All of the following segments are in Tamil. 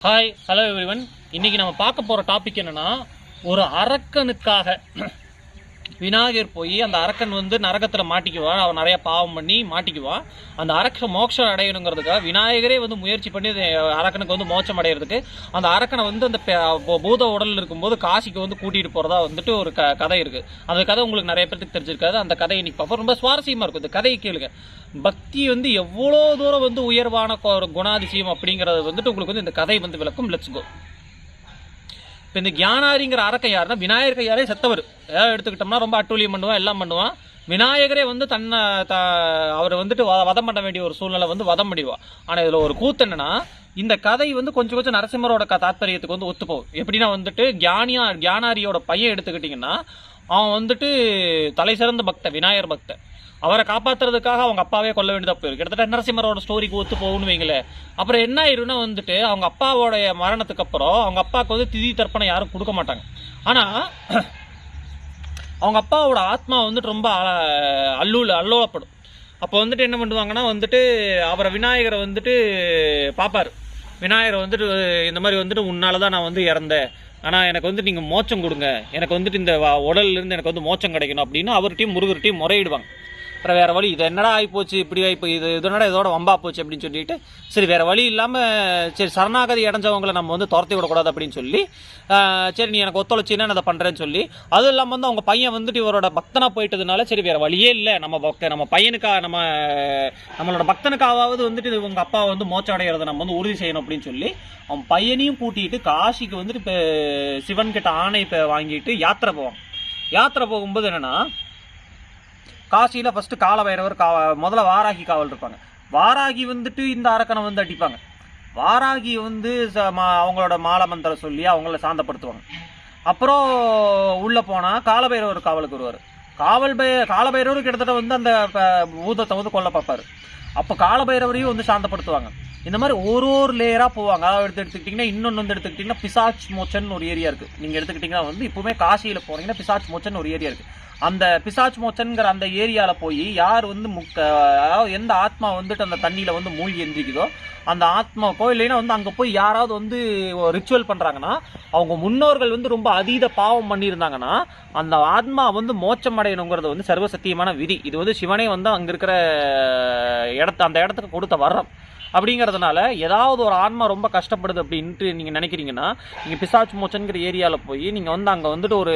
ஹாய் ஹலோ எவ்ரிவன் இன்னைக்கு நம்ம பார்க்க போகிற டாபிக் என்னன்னா ஒரு அரக்கனுக்காக விநாயகர் போய் அந்த அரக்கன் வந்து நரகத்தில் மாட்டிக்குவான் அவன் நிறைய பாவம் பண்ணி மாட்டிக்குவான் அந்த அரக்க மோட்சம் அடையணுங்கிறதுக்காக விநாயகரே வந்து முயற்சி பண்ணி அரக்கனுக்கு வந்து மோட்சம் அடையிறதுக்கு அந்த அரக்கனை வந்து அந்த பூத உடலில் இருக்கும்போது காசிக்கு வந்து கூட்டிகிட்டு போகிறதா வந்துட்டு ஒரு க கதை இருக்குது அந்த கதை உங்களுக்கு நிறைய பேருக்கு தெரிஞ்சிருக்காது. அந்த கதை இன்னைக்கு பார்ப்போம். ரொம்ப சுவாரஸ்யமாக இருக்கும். இந்த கதையை கேளுங்க. பக்தி வந்து எவ்வளோ தூரம் வந்து உயர்வான குணாதிசயம் அப்படிங்கிறது வந்துட்டு உங்களுக்கு வந்து இந்த கதை வந்து விளக்கும். லெட்ஸ் கோ இப்போ இந்த ஞானாரிங்கிற அரக்கன் யாருன்னா விநாயகர் கையாலே செத்தவர். ஏதாவது எடுத்துக்கிட்டோம்னா ரொம்ப அட்டூழியம் பண்ணுவான் எல்லாம் பண்ணுவான். விநாயகரே வந்து தன்னை த அவர் வந்துட்டு வதம் பண்ண வேண்டிய ஒரு சூழ்நிலை வந்து வதம் பண்ணிடுவான். ஆனால் இதில் ஒரு கூத்து என்னன்னா இந்த கதை வந்து கொஞ்சம் கொஞ்சம் நரசிம்மரோட க தாத்பரியத்துக்கு வந்து ஒத்துப்போகும் எப்படின்னா வந்துட்டு கியானியா ஞானாரியோட பையன் எடுத்துக்கிட்டிங்கன்னா அவன் வந்துட்டு தலை சிறந்த பக்த விநாயகர் பக்தன். அவரை காப்பாற்றுறதுக்காக அவங்க அப்பாவே கொல்ல வேண்டியதாக போயிருக்கு. கிட்டத்தட்ட நரசிம்மரோட ஸ்டோரிக்கு ஒத்து போகும்னு வைங்களேன் அப்புறம் என்ன ஆயிரும்னா வந்துட்டு அவங்க அப்பாவோடைய மரணத்துக்கு அப்புறம் அவங்க அப்பாவுக்கு வந்து திதி தர்ப்பணம் யாரும் கொடுக்க மாட்டாங்க. ஆனால் அவங்க அப்பாவோட ஆத்மா வந்துட்டு ரொம்ப அ- அல்லூல அல்லோலப்படும். அப்போ வந்துட்டு என்ன பண்ணுவாங்கன்னா வந்துட்டு அவரை விநாயகரை வந்துட்டு பார்ப்பார் விநாயகரை வந்துட்டு இந்த மாதிரி வந்துட்டு உன்னால தான் நான் வந்து இறந்தேன். ஆனால் எனக்கு வந்து நீங்கள் மோச்சம் கொடுங்க. எனக்கு வந்துட்டு இந்த உடல்லேருந்து எனக்கு வந்து மோச்சம் கிடைக்கணும். அப்படின்னு அவர்கிட்டையும் முருகர்கிட்டையும் முறையிடுவாங்க. அப்புறம் வேறு வழி இது என்னடா ஆகிப்போச்சு இப்படி ஆகி இது இதனடா இதோட வம்பா போச்சு அப்படின்னு சொல்லிட்டு சரி வேறு வழி இல்லாமல் சரி சரணாகதி அடைஞ்சவங்களை நம்ம வந்து துரத்தி விடக்கூடாது அப்படின்னு சொல்லி சரி நீ எனக்கு ஒத்துழைச்சின்னா நான் அதை பண்ணுறேன்னு சொல்லி அதுவும் இல்லாமல் வந்து அவங்க பையன் வந்துட்டு இவரோட பக்தனாக போயிட்டதுனால சரி வேறு வழியே இல்லை. நம்ம பக்த நம்ம பையனுக்கா நம்ம நம்மளோட பக்தனுக்காவது வந்துட்டு இது அப்பா வந்து மோச்சம் அடைகிறத நம்ம வந்து உறுதி செய்யணும் அப்படின்னு சொல்லி அவன் பையனையும் கூட்டிகிட்டு காசிக்கு வந்துட்டு இப்போ சிவன்கிட்ட ஆணை இப்போ வாங்கிட்டு யாத்திரை போவான். யாத்திரை போகும்போது என்னன்னா காசியில் ஃபஸ்ட்டு கால பைரவர் கா முதல்ல வாராகி காவல் இருப்பாங்க. வாராகி வந்துட்டு இந்த அரக்கனை வந்து அடிப்பாங்க. வாராகி வந்து மா- அவங்களோட மாலை மந்திரம் சொல்லி அவங்கள சாந்தப்படுத்துவாங்க. அப்புறம் உள்ளே போனால் காலபைரவர் காவலுக்கு வருவார். காவல் பை காலபைரவர் கிட்டத்தட்ட வந்து அந்த ஊதத்தை பூதத்தை வந்து கொல்ல பார்ப்பார். அப்போ காலபைரவரையும் வந்து சாந்தப்படுத்துவாங்க. இந்த மாதிரி ஒரு ஒரு லேயராக போவாங்க. அதாவது எடுத்து எடுத்துக்கிட்டிங்கன்னா இன்னொன்று வந்து எடுத்துக்கிட்டிங்கன்னா பிசாச் மோச்சன் ஒரு ஏரியா இருக்குது நீங்கள் எடுத்துக்கிட்டிங்கன்னா வந்து இப்போவுமே காசியில் போனீங்கன்னா பிசாச் மோச்சன் ஒரு ஏரியா இருக்குது அந்த பிசாச் மோச்சன்கிற அந்த ஏரியாவில் போய் யார் வந்து முக்க அதாவது எந்த ஆத்மா வந்துட்டு அந்த தண்ணியில் வந்து மூழ்கி எந்திரிக்குதோ அந்த ஆத்மா இல்லைன்னா வந்து அங்கே போய் யாராவது வந்து ரிச்சுவல் பண்ணுறாங்கன்னா அவங்க முன்னோர்கள் வந்து ரொம்ப அதீத பாவம் பண்ணியிருந்தாங்கன்னா அந்த ஆத்மா வந்து மோச்சம் அடையணுங்கிறது வந்து சர்வசத்தியமான விதி. இது வந்து சிவனே வந்து அங்கே இருக்கிற இடத்த அந்த இடத்துக்கு கொடுத்த வர்றம் அப்படிங்கிறதுனால ஏதாவது ஒரு ஆன்மா ரொம்ப கஷ்டப்படுது அப்படின்ட்டு நீங்கள் நினைக்கிறீங்கன்னா நீங்கள் பிசாச் மோச்சன்கிற ஏரியாவில் போய் நீங்கள் வந்து அங்கே வந்துட்டு ஒரு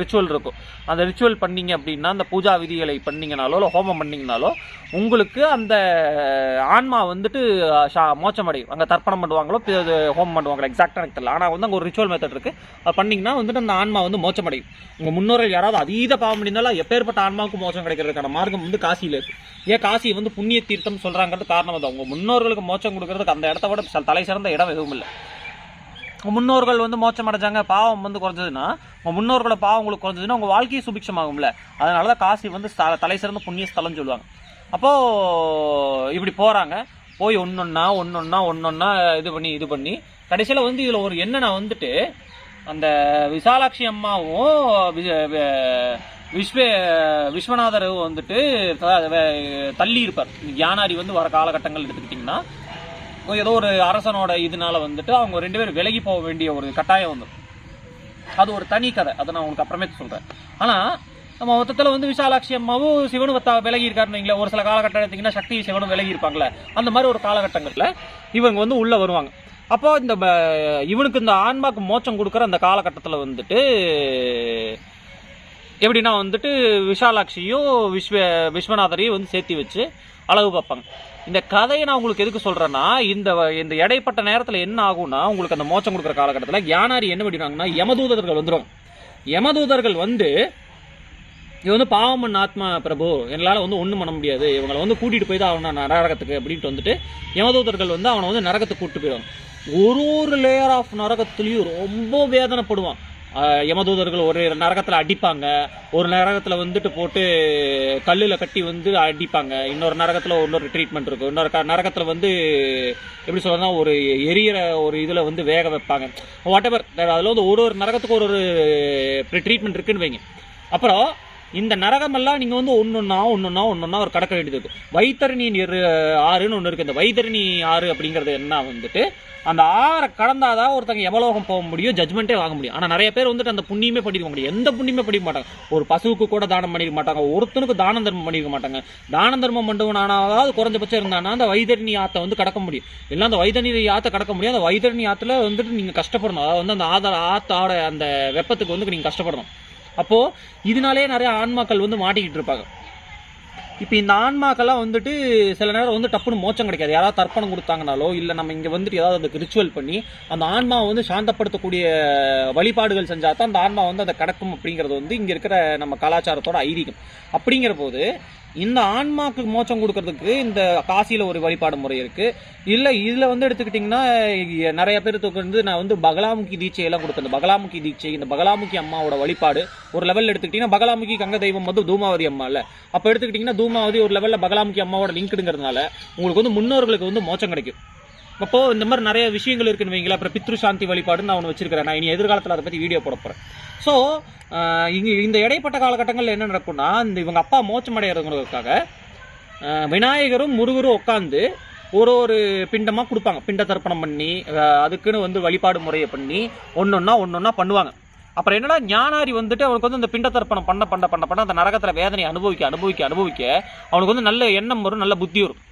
ரிச்சுவல் இருக்கும். அந்த ரிச்சுவல் பண்ணீங்க அப்படின்னா அந்த பூஜா விதிகளை பண்ணீங்கனாலோ இல்லை ஹோமம் பண்ணிங்கனாலோ உங்களுக்கு அந்த ஆன்மா வந்துட்டு ஷா- மோட்சம் அடையும் அங்கே தர்ப்பணம் பண்ணுவாங்களோ ஹோமம் பண்ணுவாங்களோ எக்ஸாக்டாக எனக்கு தெரியல. ஆனால் வந்து அங்கே ஒரு ரிச்சுவல் மெத்தட் இருக்குது அது பண்ணிங்கன்னா வந்துட்டு அந்த ஆன்மா வந்து மோச்சமடையும். அடையும் உங்கள் முன்னோர்கள் யாராவது அதீத பாவம் முடிந்தாலும் எப்பேற்பட்ட ஆன்மாவுக்கு மோச்சம் கிடைக்கிறதுக்கான மார்க்கம் வந்து காசியில் இருக்குது ஏன் காசி வந்து புண்ணிய தீர்த்தம் சொல்கிறாங்கிறது காரணம் அது அவங்க முன்னோர்களுக்கு மோச்சம் கொடுக்கறதுக்கு அந்த இடத்த விட ச- தலை சிறந்த இடம் எதுவும் இல்லை. உங்கள் முன்னோர்கள் வந்து மோச்சம் அடைஞ்சாங்க பாவம் வந்து குறைஞ்சதுன்னா உங்கள் முன்னோர்களோட பாவம் உங்களுக்கு குறைஞ்சதுன்னா உங்கள் வாழ்க்கையை சுபிக்ஷமாகும்ல. அதனால தான் காசி வந்து ஸ்த- தலை சிறந்த புண்ணிய ஸ்தலம்னு சொல்லுவாங்க. அப்போது இப்படி போகிறாங்க போய் ஒன்றொன்னா ஒன்றொன்னா ஒன்றொன்னா இது பண்ணி இது பண்ணி கடைசியில் வந்து இதில் ஒரு என்னென்ன வந்துட்டு அந்த விசாலாட்சி அம்மாவும் விஸ்வ விஸ்வநாதர் வந்துட்டு தள்ளி இருப்பார் யானாரி வந்து வர காலகட்டங்கள் எடுத்துக்கிட்டிங்கன்னா ஏதோ ஒரு அரசனோட இதனால வந்துட்டு அவங்க ரெண்டு பேரும் விலகி போக வேண்டிய ஒரு கட்டாயம் வந்து அது ஒரு தனி கதை. அதை நான் உங்களுக்கு அப்புறமே சொல்கிறேன் ஆனால் நம்ம மொத்தத்தில் வந்து விசாலாட்சி அம்மாவும் சிவனும் வத்தா விலகி இருக்காருன்னு வைங்களேன். ஒரு சில காலகட்டம் எடுத்திங்கன்னா சக்தி சிவனும் விலகி இருப்பாங்களே. அந்த மாதிரி ஒரு காலகட்டங்களில் இவங்க வந்து உள்ளே வருவாங்க. அப்போ இந்த ப- இவனுக்கு இந்த ஆன்மாக்கு மோச்சம் கொடுக்குற அந்த காலகட்டத்தில் வந்துட்டு எப்படின்னா வந்துட்டு விஷாலாட்சியும் விஸ்வ விஸ்வநாதரையும் வந்து சேர்த்து வச்சு அழகு பார்ப்பாங்க. இந்த கதையை நான் உங்களுக்கு எதுக்கு சொல்கிறேன்னா இந்த வ- இந்த இடைப்பட்ட நேரத்தில் என்ன ஆகும்னா உங்களுக்கு அந்த மோச்சம் கொடுக்குற காலகட்டத்தில் யானாரி என்ன பண்ணிடுவாங்கன்னா யமதூதர்கள் வந்துடும் யமதூதர்கள் வந்து இது வந்து பாவம் பண்ண ஆத்மா பிரபு எங்களால் வந்து ஒன்றும் பண்ண முடியாது. இவங்களை வந்து கூட்டிகிட்டு போய் தான் அவனை நரகத்துக்கு அப்படின்ட்டு வந்துட்டு யமதூதர்கள் வந்து அவனை வந்து நரகத்துக்கு கூப்பிட்டு போயிடுவாங்க ஒரு ஒரு லேயர் ஆஃப் நரகத்துலேயும் ரொம்ப வேதனைப்படுவான். யமதூதர்கள் ஒரு நரகத்தில் அடிப்பாங்க. ஒரு நரகத்தில் வந்துட்டு போட்டு கல்லில் கட்டி வந்து அடிப்பாங்க. இன்னொரு நரகத்தில் இன்னொரு ட்ரீட்மெண்ட் இருக்கும் இன்னொரு க நரகத்தில் வந்து எப்படி சொல்றதுன்னா ஒரு எரியிற ஒரு இதில் வந்து வேக வைப்பாங்க. வாட் எவர் அதில் வந்து ஒரு ஒரு நரகத்துக்கு ஒரு ஒரு ட்ரீட்மெண்ட் இருக்குன்னு வைங்க. அப்புறம் இந்த நரகமெல்லாம் நீங்கள் வந்து ஒன்றுன்னா ஒன்றொன்னா ஒன்றொன்னா ஒரு கடக்க வேண்டியது இருக்கும். வைத்தரணி நீர் ஆறுன்னு ஒன்று இருக்குது இந்த வைத்தரணி ஆறு அப்படிங்கிறது என்ன வந்துட்டு அந்த ஆறை கடந்தாதான் ஒருத்தங்க எவ்வளோகம் போக முடியும் ஜட்மெண்ட்டே வாங்க முடியும். ஆனால் நிறைய பேர் வந்துட்டு அந்த புண்ணியமே பண்ணிக்க முடியும் எந்த புண்ணியமே பண்ணிக்க மாட்டாங்க. ஒரு பசுவுக்கு கூட தானம் பண்ணிக்க மாட்டாங்க. ஒருத்தனுக்கு தான தர்மம் பண்ணிக்க மாட்டாங்க. தான தர்மம் பண்ணுவனானாவது குறைஞ்சபட்சம் இருந்தானா அந்த வைத்தரணி ஆற்றை வந்து கடக்க முடியும். இல்லை அந்த வைத்தரணி ஆற்றை கடக்க முடியும் அந்த வைத்தரணி ஆற்றுல வந்துட்டு நீங்கள் கஷ்டப்படணும். அதாவது வந்து அந்த ஆதார ஆத்தோட அந்த வெப்பத்துக்கு வந்து நீங்கள் கஷ்டப்படணும். அப்போது இதனாலே நிறைய ஆன்மாக்கள் வந்து மாட்டிக்கிட்டு இருப்பாங்க. இப்போ இந்த ஆன்மாக்கெல்லாம் வந்துட்டு சில நேரம் வந்து டப்புன்னு மோச்சம் கிடைக்காது. யாராவது தர்ப்பணம் கொடுத்தாங்கனாலோ இல்லை நம்ம இங்கே வந்துட்டு ஏதாவது அதுக்கு ரிச்சுவல் பண்ணி அந்த ஆன்மாவை வந்து சாந்தப்படுத்தக்கூடிய வழிபாடுகள் செஞ்சால் தான் அந்த ஆன்மா வந்து அதை கடக்கும் அப்படிங்கிறது வந்து இங்கே இருக்கிற நம்ம கலாச்சாரத்தோட ஐதீகம். அப்படிங்கிற போது இந்த ஆன்மாக்கு மோட்சம் கொடுக்கறதுக்கு இந்த காசியில் ஒரு வழிபாடு முறை இருக்குது இல்லை இதில் வந்து எடுத்துக்கிட்டிங்கன்னா நிறைய பேருக்கு வந்து நான் வந்து பகலாமுகி தீட்சையெல்லாம் கொடுத்தேன். இந்த பகலாமுகி தீட்சை இந்த பகலாமுகி அம்மாவோட வழிபாடு ஒரு லெவலில் எடுத்துக்கிட்டிங்கன்னா பகலாமுகி கங்க தெய்வம் வந்து தூமாவதி அம்மா இல்லை. அப்போ எடுத்துக்கிட்டிங்கன்னா தூமாவதி ஒரு லெவலில் பகலாமுகி அம்மாவோட லிங்க்டுங்கிறதுனால உங்களுக்கு வந்து முன்னோர்களுக்கு வந்து மோச்சம் கிடைக்கும். அப்போ இந்த மாதிரி நிறைய விஷயங்கள் இருக்குன்னு வைங்களேன். அப்புறம் பித்ரு சாந்தி வழிபாடுன்னு நான் ஒன்று வச்சிருக்கிறேன். நான் இனி எதிர்காலத்தில் அதை பற்றி வீடியோ போட போகிறேன் ஸோ இங்கே இந்த இடைப்பட்ட காலகட்டங்களில் என்ன நடக்கும்னா இந்த இவங்க அப்பா மோச்சமடைகிறவங்களுக்காக விநாயகரும் முருகரும் உட்காந்து ஒரு ஒரு பிண்டமாக கொடுப்பாங்க. பிண்ட தர்ப்பணம் பண்ணி அதுக்குன்னு வந்து வழிபாடு முறையை பண்ணி ஒன்றொன்னா ஒன்றொன்னா பண்ணுவாங்க. அப்புறம் என்னடா ஞானாரி வந்துட்டு அவனுக்கு வந்து இந்த பிண்ட தர்ப்பணம் பண்ண பண்ண பண்ண பண்ண அந்த நரகத்தில் வேதனை அனுபவிக்க அனுபவிக்க அனுபவிக்க அவனுக்கு வந்து நல்ல எண்ணம் வரும் நல்ல புத்தி வரும்.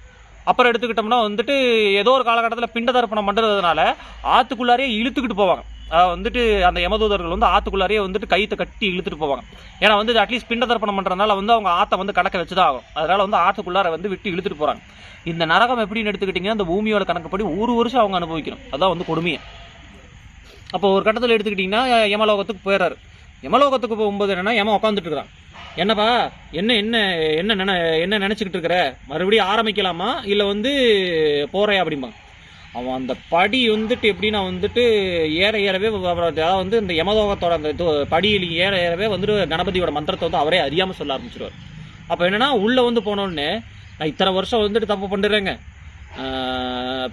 அப்புறம் எடுத்துக்கிட்டோம்னா வந்துட்டு ஏதோ ஒரு காலகட்டத்தில் பிண்ட தர்ப்பணம் பண்ணுறதுனால ஆற்றுக்குள்ளாரையே இழுத்துக்கிட்டு போவாங்க. அதாவது வந்துட்டு அந்த யமதூதர்கள் வந்து ஆற்றுக்குள்ளாரையே வந்துட்டு கைத்தை கட்டி இழுத்துட்டு போவாங்க. ஏன்னா வந்து அட்லீஸ்ட் பிண்ட தர்ப்பணம் பண்ணுறதுனால வந்து அவங்க ஆற்றை வந்து கடக்க வச்சு தான் ஆகும். அதனால் வந்து ஆற்றுக்குள்ளார வந்து விட்டு இழுத்துட்டு போகிறாங்க இந்த நரகம் எப்படின்னு எடுத்துக்கிட்டிங்கன்னா அந்த பூமியோட கணக்குப்படி ஒரு வருஷம் அவங்க அனுபவிக்கணும். அதான் வந்து கொடுமையை. அப்போ ஒரு கட்டத்தில் எடுத்துக்கிட்டிங்கன்னா யமலோகத்துக்கு போயிடுறாரு யமலோகத்துக்கு போகும்போது என்னென்னா யம உட்காந்துட்டு இருக்கிறான். என்னப்பா என்ன என்ன என்ன நினை என்ன நினச்சிக்கிட்டு இருக்கிற? மறுபடியும் ஆரம்பிக்கலாமா? இல்லை வந்து போகிறே அப்படிம்பாங்க அவன் அந்த படி வந்துட்டு எப்படின்னா வந்துட்டு ஏற ஏறவே அதாவது வந்து இந்த யமதோகத்தோட அந்த இது படியில் ஏற ஏறவே வந்துட்டு கணபதியோட மந்திரத்தை வந்து அவரே அறியாமல் சொல்ல ஆரம்பிச்சிருவார். அப்போ என்னென்னா உள்ளே வந்து போனோடனே நான் இத்தனை வருஷம் வந்துட்டு தப்பு பண்ணுறேங்க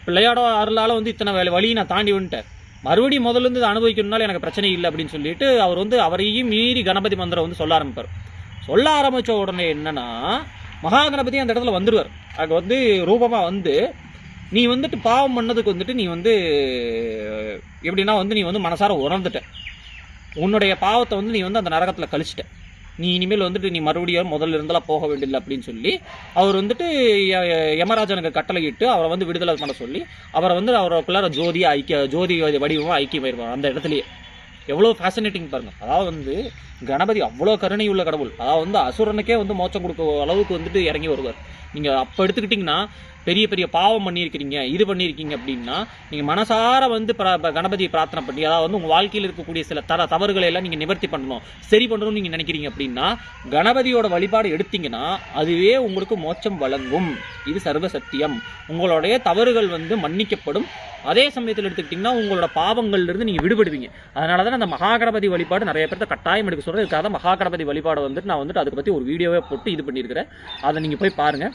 பிள்ளையாடோ அருளால் வந்து இத்தனை வேலை வழியை நான் தாண்டி வந்துட்டேன். மறுபடியும் முதல்ல இருந்து அனுபவிக்கணும்னால எனக்கு பிரச்சனை இல்லை அப்படின்னு சொல்லிட்டு அவர் வந்து அவரையும் மீறி கணபதி மந்திரம் வந்து சொல்ல ஆரம்பிப்பார். சொல்ல ஆரம்பித்த உடனே என்னன்னா மகாகணபதி அந்த இடத்துல வந்துடுவார் அங்கே வந்து ரூபமாக வந்து நீ வந்துட்டு பாவம் பண்ணதுக்கு வந்துட்டு நீ வந்து எப்படின்னா வந்து நீ வந்து மனசார உணர்ந்துட்ட. உன்னுடைய பாவத்தை வந்து நீ வந்து அந்த நரகத்தில் கழிச்சிட்ட. நீ இனிமேல் வந்துட்டு நீ மறுபடியும் முதல்ல இருந்தெல்லாம் போக வேண்டியதில்லை அப்படின்னு சொல்லி அவர் வந்துட்டு ய- ய- யமராஜனுக்கு கட்டளையிட்டு அவரை வந்து விடுதலை பண்ண சொல்லி அவரை வந்து அவருக்குள்ளார ஜோதியாக ஐக்கிய ஜோதி வடிவமாக ஐக்கியமாயிருப்பார் அந்த இடத்துலையே. எவ்வளோ ஃபேசினேட்டிங் பாருங்கள் அதாவது வந்து கணபதி அவ்வளோ கருணை உள்ள கடவுள். அதாவது வந்து அசுரனுக்கே வந்து மோச்சம் கொடுக்க அளவுக்கு வந்துட்டு இறங்கி வருவார். நீங்கள் அப்போ எடுத்துக்கிட்டிங்கன்னா பெரிய பெரிய பாவம் பண்ணியிருக்கிறீங்க இது பண்ணியிருக்கீங்க அப்படின்னா நீங்கள் மனசார வந்து கணபதியை பிரார்த்தனை பண்ணி அதாவது வந்து உங்கள் வாழ்க்கையில் இருக்கக்கூடிய சில தர தவறுகளை எல்லாம் நீங்கள் நிவர்த்தி பண்ணணும் சரி பண்ணணும்னு நீங்கள் நினைக்கிறீங்க அப்படின்னா கணபதியோட வழிபாடு எடுத்தீங்கன்னா அதுவே உங்களுக்கு மோச்சம் வழங்கும். இது சர்வ சத்தியம் உங்களுடைய தவறுகள் வந்து மன்னிக்கப்படும். அதே சமயத்தில் எடுத்துக்கிட்டிங்கன்னா உங்களோட பாவங்கள்லேருந்து நீங்கள் விடுபடுவீங்க. அதனால தான் அந்த மகாகணபதி வழிபாடு நிறைய பேர்த்த கட்டாயம் எடுக்க சொல்கிறேன் இதுக்காக தான் வழிபாடு வந்துட்டு நான் வந்துட்டு அதை பற்றி ஒரு வீடியோவே போட்டு இது பண்ணியிருக்கிறேன். அதை நீங்கள் போய் பாருங்கள்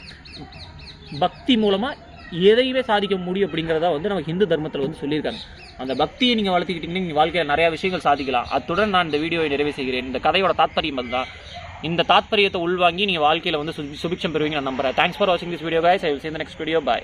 பக்தி மூலமாக எதையுமே சாதிக்க முடியும் அப்படிங்கிறத வந்து நம்ம ஹிந்து தர்மத்தில் வந்து சொல்லியிருக்காங்க. அந்த பக்தியை நீங்கள் வளர்த்துக்கிட்டீங்கன்னா நீங்கள் வாழ்க்கையில் நிறையா விஷயங்கள் சாதிக்கலாம். அத்துடன் நான் இந்த வீடியோவை நிறைவு செய்கிறேன். இந்த கதையோட தாத்பரியம் அதுதான். இந்த தாத்பரியத்தை உள்வாங்கி நீங்கள் வாழ்க்கையில் வந்து சுபிக்ஷம் பெறுவீங்க நான் நம்புறேன். தேங்க்ஸ் ஃபார் வாட்சிங் this video guys. I will see you in